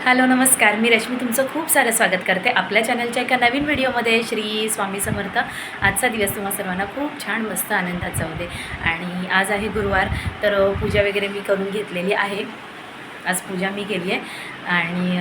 Hello नमस्कार. मी रश्मी तुमचं खूप सारं स्वागत करते आपल्या चॅनलच्या एका नवीन व्हिडिओमध्ये. श्री स्वामी समर्थ. आजचा दिवस तुम्हा सर्वांना खूप छान मस्त आनंदाचा होते आणि आज आहे गुरुवार तर पूजा वगैरे मी करून घेतलेली आहे. आज पूजा मी केली आहे. आणि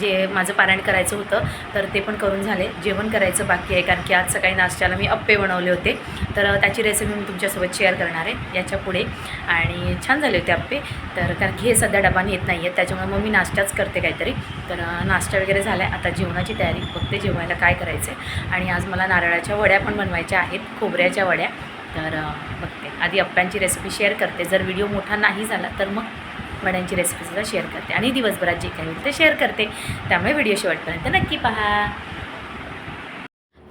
जे माझं पारायण करायचं होतं तर ते पण करून झाले. जेवण करायचं बाकी आहे कारण की आज सकाळी नाश्त्याला मी अप्पे बनवले होते. तर त्याची रेसिपी मी तुमच्यासोबत शेअर करणार आहे याच्यापुढे आणि छान झाले होते अप्पे. तर कारण की हे सध्या डबाने येत नाही आहेत त्याच्यामुळे मग मी नाश्ताच करते काहीतरी. तर नाश्ता वगैरे झाला आहे आता जेवणाची तयारी बघते जेवायला काय करायचं आहे आणि आज मला नारळाच्या वड्या पण बनवायच्या आहेत खोबऱ्याच्या वड्या. तर बघते. आधी अप्प्यांची रेसिपी शेअर करते. जर व्हिडिओ मोठा नाही झाला तर मग वड्यांची रेसिपीसुद्धा शेअर करते. आणि दिवसभरात जे काही होईल ते शेअर करते. त्यामुळे व्हिडिओ शेवटपर्यंत नक्की पहा.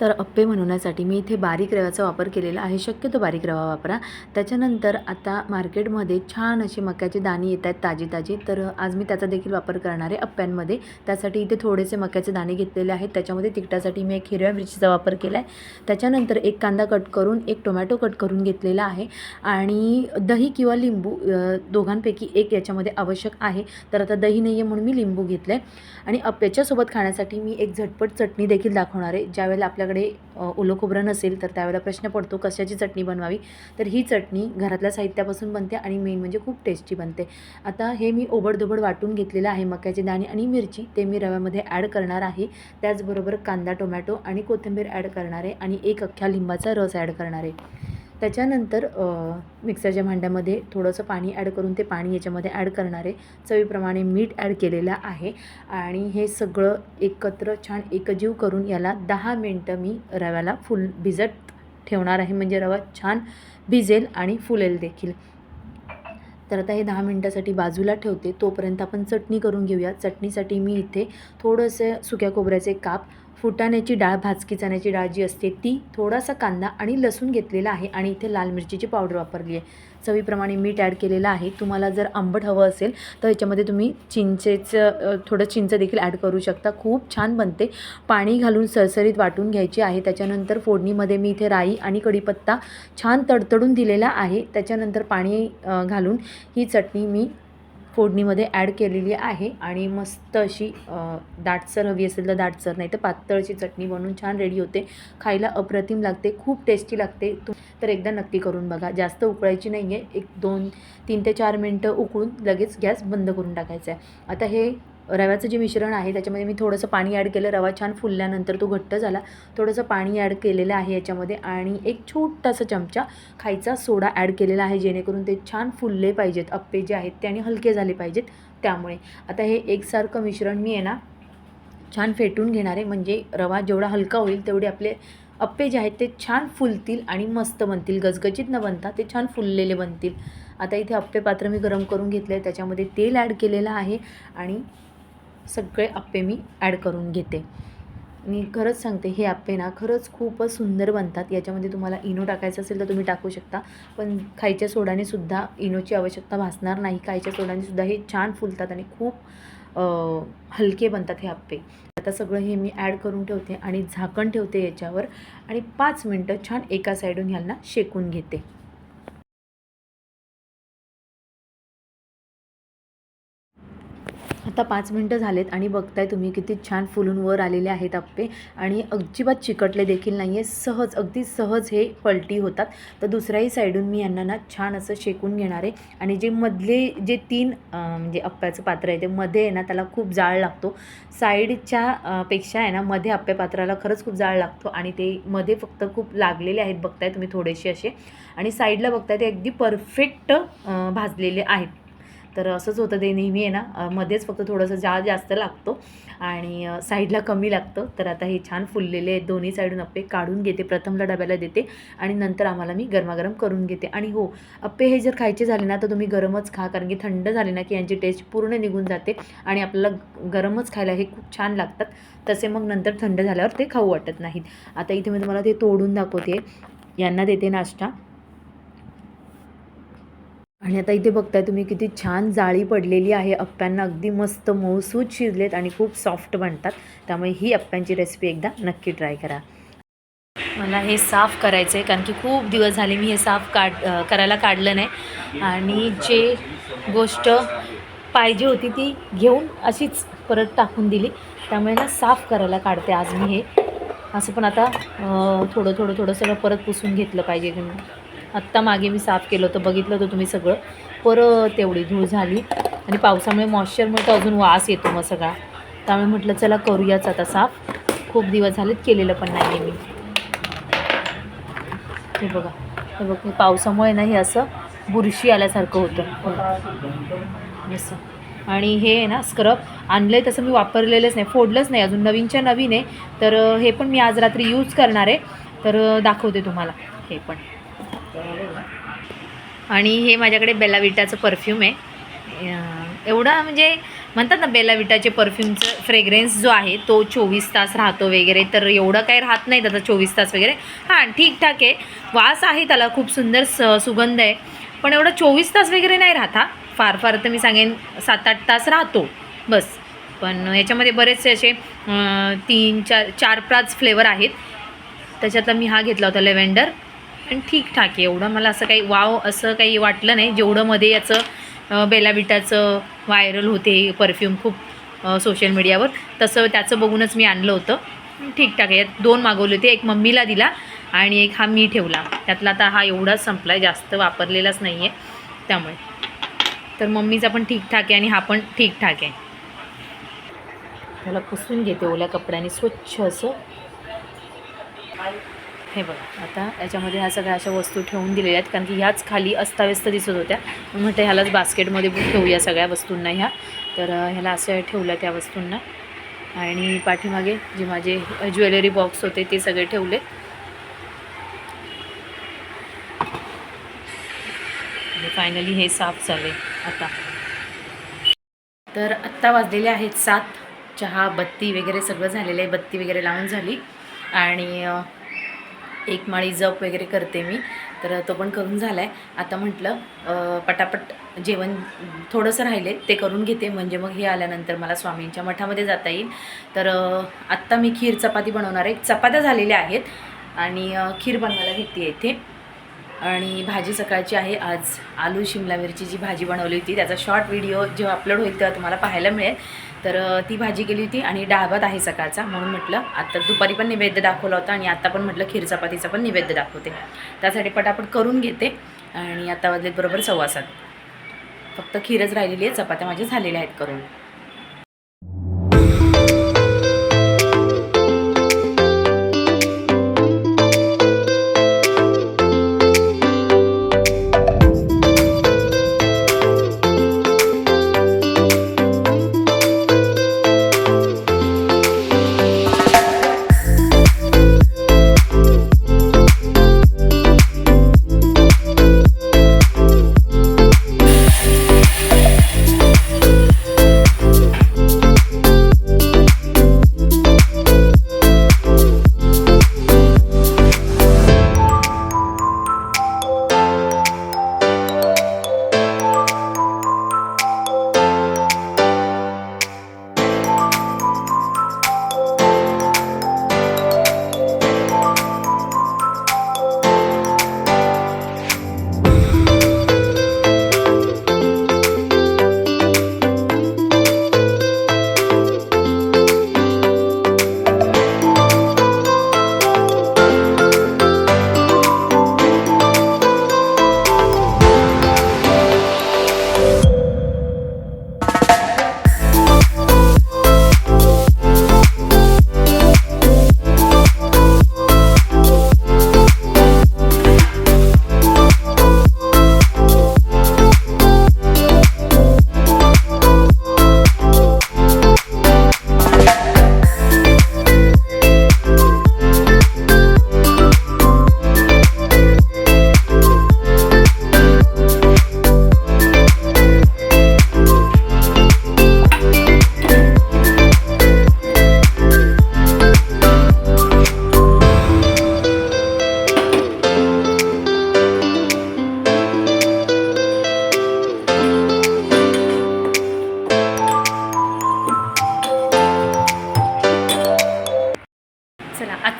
तर अप्पे बनवण्यासाठी मी इथे बारीक रव्याचा वापर केलेला आहे. शक्यतो बारीक रवा वापरा. त्याच्यानंतर आता मार्केटमध्ये छान अशी मक्याचे दाणे येत आहेत ताजी ताजी. तर आज मी त्याचा देखील वापर करणार आहे अप्प्यांमध्ये. त्यासाठी इथे थोडेसे मक्याचे दाणे घेतलेले आहेत. त्याच्यामध्ये तिखटासाठी मी एक हिरव्या मिरचीचा वापर केला आहे त्याच्यानंतर एक कांदा कट करून एक टोमॅटो कट करून घेतलेला आहे. आणि दही किंवा लिंबू दोघांपैकी एक याच्यामध्ये आवश्यक आहे. तर आता दही नाही आहे म्हणून मी लिंबू घेतलं आहे आणि अप्प्याच्यासोबत खाण्यासाठी मी एक झटपट चटणी देखील दाखवणार आहे. ज्यावेळेला आपल्या अ, ओलं खोबरं नसेल तर त्यावेळेला प्रश्न पडतो कशाची चटणी बनवावी? तर ही चटणी घरातल्या साहित्यापासून बनते आणि मेन म्हणजे खूप टेस्टी बनते. आता हे मी ओबडधोबड वाटून घेतलेलं आहे मक्याचे दाणे आणि मिरची. ते मी रव्यामध्ये ॲड करणार आहे. त्याचबरोबर कांदा टोमॅटो आणि कोथिंबीर ॲड करणार आहे आणि एक अख्ख्या लिंबाचा रस ॲड करणार आहे. त्याच्यानंतर मिक्सरच्या भांड्यामध्ये थोडंसं पाणी ॲड करून ते पाणी याच्यामध्ये ॲड करणारे चवीप्रमाणे मीठ ॲड केलेलं आहे. आणि हे सगळं एकत्र छान एकजीव करून याला दहा मिनटं मी रव्याला फुल भिजत ठेवणार आहे. म्हणजे रवा छान भिजेल आणि फुलेल देखील. तर आता हे दहा मिनटासाठी बाजूला ठेवते. तोपर्यंत आपण चटणी करून घेऊया. चटणीसाठी मी इथे थोडंसं सुक्या खोबऱ्याचे काप फुटाण्याची डाळ भाजकी चण्याची डाळ जी असते ती थोडासा कांदा आणि लसूण घेतलेला आहे आणि इथे लाल मिरचीची पावडर वापरली आहे. चवीप्रमाणे मीठ ॲड केलेलं आहे. तुम्हाला जर आंबट हवं असेल तर याच्यामध्ये तुम्ही चिंचेचं थोडं चिंच देखील ॲड करू शकता. खूप छान बनते. पाणी घालून सरसरीत वाटून घ्यायची आहे. त्याच्यानंतर फोडणीमध्ये मी इथे राई आणि कढीपत्ता छान तडतडून दिलेला आहे. त्याच्यानंतर पाणी घालून ही चटणी मी फोडणीमध्ये ॲड केलेली आहे आणि मस्त अशी दाटसर हवी असेल तर दाटसर नाही तर पातळची चटणी बनवून छान रेडी होते. खायला अप्रतिम लागते खूप टेस्टी लागते. तु तर एकदा नक्की करून बघा. जास्त उकळायची नाही आहे एक दोन तीन ते चार मिनटं उकळून लगेच गॅस बंद करून टाकायचा आहे. आता हे रव्याचं जे मिश्रण आहे त्याच्यामध्ये मी थोडंसं पाणी ॲड केलं. रवा छान फुलल्यानंतर तो घट्ट झाला. थोडंसं पाणी ॲड केलेलं आहे याच्यामध्ये आणि एक छोटासा चमचा खायचा सोडा ॲड केलेला आहे जेणेकरून ते छान फुलले पाहिजेत. अप्पे जे आहेत ते आणि हलके झाले पाहिजेत त्यामुळे. आता हे एकसारखं मिश्रण मी आहे ना छान फेटून घेणार आहे. म्हणजे रवा जेवढा हलका होईल तेवढे आपले अप्पे जे आहेत ते छान फुलतील आणि मस्त बनतील. गजगजीत न बनता ते छान फुललेले बनतील. आता इथे अप्पे पात्र मी गरम करून घेतले आहे त्याच्यामध्ये तेल ॲड केलेलं आहे आणि सगळे आप्पे मी ॲड करून घेते. मी खरंच सांगते हे आप्पे ना खरंच खूपच सुंदर बनतात. याच्यामध्ये तुम्हाला इनो टाकायचं असेल तर तुम्ही टाकू शकता. पण खायच्या सोडाने सुद्धा इनोची आवश्यकता भासणार नाही. खायच्या सोडाने सुद्धा हे छान फुलतात आणि खूप हलके बनतात हे अप्पे. आता सगळं हे मी ॲड करून ठेवते आणि झाकण ठेवते याच्यावर आणि पाच मिनटं छान एका साईडून ह्यांना शेकून घेते. आता पाच मिनटं झालेत आणि बघताय तुम्ही किती छान फुलून वर आलेले आहेत अप्पे आणि अजिबात चिकटले देखील नाही आहे सहज अगदी सहज हे पलटी होतात. तर दुसऱ्याही साईडून मी यांना ना छान असं शेकून घेणार आहे. आणि जे मधले जे तीन म्हणजे अप्प्याचं पात्र आहे ते मध्ये आहे ना त्याला खूप जाळ लागतो. साईडच्या पेक्षा आहे ना मध्ये अप्प्या पात्राला खरंच खूप जाळ लागतो. आणि ते मध्ये फक्त खूप लागलेले आहेत. बघताय तुम्ही थोडेसे असे. आणि साईडला बघताय ते अगदी परफेक्ट भाजलेले आहेत. तर असंच होतं ते नेहमी आहे ना मध्येच फक्त थोडंसं जाळ जास्त लागतो आणि साईडला कमी लागतं. तर आता हे छान फुललेले आहेत दोन्ही साईडून अप्पे काढून घेते. प्रथमला डब्याला देते आणि नंतर आम्हाला मी गरमागरम करून घेते. आणि हो अप्पे हे जर खायचे झाले ना तर तुम्ही गरमच खा कारण की थंड झाले ना की यांची टेस्ट पूर्ण निघून जाते आणि आपल्याला गरमच खायला हे खूप छान लागतात. तसे मग नंतर थंड झाल्यावर ते खाऊ वाटत नाहीत. आता इथे मी तुम्हाला ते तोडून दाखवते. यांना देते नाश्ता. आणि आता इथे बघताय तुम्ही किती छान जाळी पडलेली आहे. अप्प्यांना अगदी मस्त मऊसूत शिजलेत आणि खूप सॉफ्ट बनतात. त्यामुळे ही अप्प्यांची रेसिपी एकदा नक्की ट्राय करा. मला हे साफ करायचं आहे कारण की खूप दिवस झाले मी हे साफ काढ करायला काढलं नाही. आणि जे गोष्ट पाहिजे होती ती घेऊन अशीच परत टाकून दिली. त्यामुळे ना साफ करायला काढते आज मी हे. असं पण आता थोडं थोडं थोडं सगळं परत पुसून घेतलं पाहिजे आत्ता मागे मी साफ केलं होतं बघितलं होतं तुम्ही सगळं. परत तेवढी धूळ झाली. आणि पावसामुळे मॉइश्चरमुळे तर अजून वास येतो मग सगळा. त्यामुळे म्हटलं चला करूयाच आता साफ. खूप दिवस झालेत केलेलं पण नाही आहे मी. हे बघा. हे बघ पावसामुळे ना हे असं बुरशी आल्यासारखं होतं. असं आणि हे आहे ना स्क्रब आणलं आहे तसं मी वापरलेलंच नाही फोडलंच नाही. अजून नवीनच्या नवीन आहे. तर हे पण मी आज रात्री यूज करणार आहे. तर दाखवते तुम्हाला. हे पण. आणि हे माझ्याकडे बेलाविटाचं परफ्यूम आहे. एवढा म्हणजे म्हणतात ना बेलाविटाचे परफ्यूमचं फ्रेग्रेन्स जो आहे तो चोवीस तास राहतो वगैरे. तर एवढं काही राहत नाही त्याचा चोवीस तास वगैरे. हां ठीकठाक आहे. वास आहे त्याला खूप सुंदर स सुगंध आहे. पण एवढा चोवीस तास वगैरे नाही राहता फार फार तर मी सांगेन सात आठ तास राहतो. बस. पण याच्यामध्ये बरेचसे असे तीन चार चार पाच फ्लेवर आहेत. त्याच्यातला मी हा घेतला होता लेव्हेंडर. पण ठीकठाक आहे. एवढं मला असं काही वाव असं काही वाटलं नाही. जेवढं मध्ये याचं बेलाविटाचं व्हायरल होते परफ्यूम खूप सोशल मीडियावर तसं त्याचं बघूनच मी आणलं होतं. ठीकठाक आहे. यात दोन मागवले होते. एक मम्मीला दिला आणि एक हा मी ठेवला. त्यातला आता हा एवढाच संपला आहे जास्त वापरलेलाच नाही आहे त्यामुळे. तर मम्मीचा पण ठीकठाक आहे आणि हा पण ठीकठाक आहे. त्याला पुसून घेते ओल्या कपड्याने. स्वच्छ असं. हे बघा आता याच्यामध्ये ह्या सगळ्या अशा वस्तू ठेवून दिलेल्या आहेत कारण की ह्याच खाली अस्ताव्यस्त दिसत होत्या. म्हटलं ह्यालाच बास्केटमध्ये ठेवूया सगळ्या वस्तूंना ह्या. तर ह्याला असं ठेवलं त्या वस्तूंना. आणि पाठीमागे जे माझे ज्वेलरी बॉक्स होते ते सगळे ठेवले. आणि फायनली हे साफ झाले आता. तर आत्ता वाजलेले आहेत सात. चहा बत्ती वगैरे सगळं झालेलं आहे. बत्ती वगैरे लावून झाली. आणि एक माळी जप वगैरे करते मी. तर तो पण करून झाला आहे आता म्हटलं पटापट जेवण थोडंसं राहिले ते करून घेते. म्हणजे मग हे आल्यानंतर मला स्वामींच्या मठामध्ये जाता येईल. तर आत्ता मी खीर चपाती बनवणार आहे. चपात्या झालेल्या आहेत आणि खीर बनवायला घेते इथे आणि भाजी सकाळची आहे. आज आलू शिमला मिरची जी भाजी बनवली होती. त्याचा शॉर्ट व्हिडिओ जेव्हा अपलोड होईल तेव्हा तुम्हाला पाहायला मिळेल. तर ती भाजी केली होती आणि डाळभात आहे सकाळचा म्हणून म्हटलं आता दुपारी पण नैवेद्य दाखवला होता आणि आता पण म्हटलं खीर चपातीचा पण नैवेद्य दाखवते. त्यासाठी पटापट करून घेते आणि आता वाजलेत बरोबर सव्वासात फक्त खीरच राहिलेली आहे चपात्या माझ्या झालेल्या आहेत करून.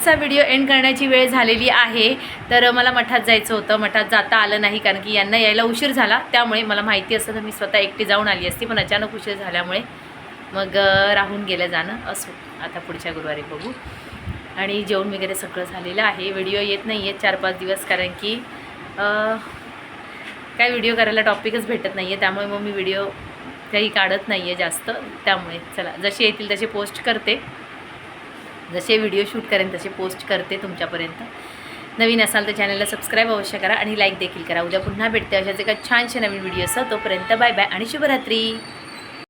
आजचा व्हिडिओ एंड करण्याची वेळ झालेली आहे. तर मला मठात जायचं होतं. मठात जाता आलं नाही कारण की यांना यायला उशीर झाला. त्यामुळे मला माहिती असतं तर मी स्वतः एकटी जाऊन आली असती. पण अचानक उशीर झाल्यामुळे मग राहून गेलं जाणं. असो. आता पुढच्या गुरुवारी बघू. आणि जेवण वगैरे सगळं झालेलं आहे. व्हिडिओ येत नाही आहेत चार पाच दिवस कारण की काय व्हिडिओ करायला टॉपिकच भेटत नाही आहे त्यामुळे मग मी व्हिडिओ काही काढत नाही आहे जास्त. त्यामुळे चला जसे येतील तसे पोस्ट करते. जसे व्हिडिओ शूट करेन तसे पोस्ट करते तुमच्यापर्यंत. नवीन असाल तर चॅनलला सबस्क्राईब अवश्य करा आणि लाईक देखील करा. उद्या पुन्हा भेटते अशाच एका छानशा नवीन व्हिडिओसह तोपर्यंत बाय बाय आणि शुभरात्री.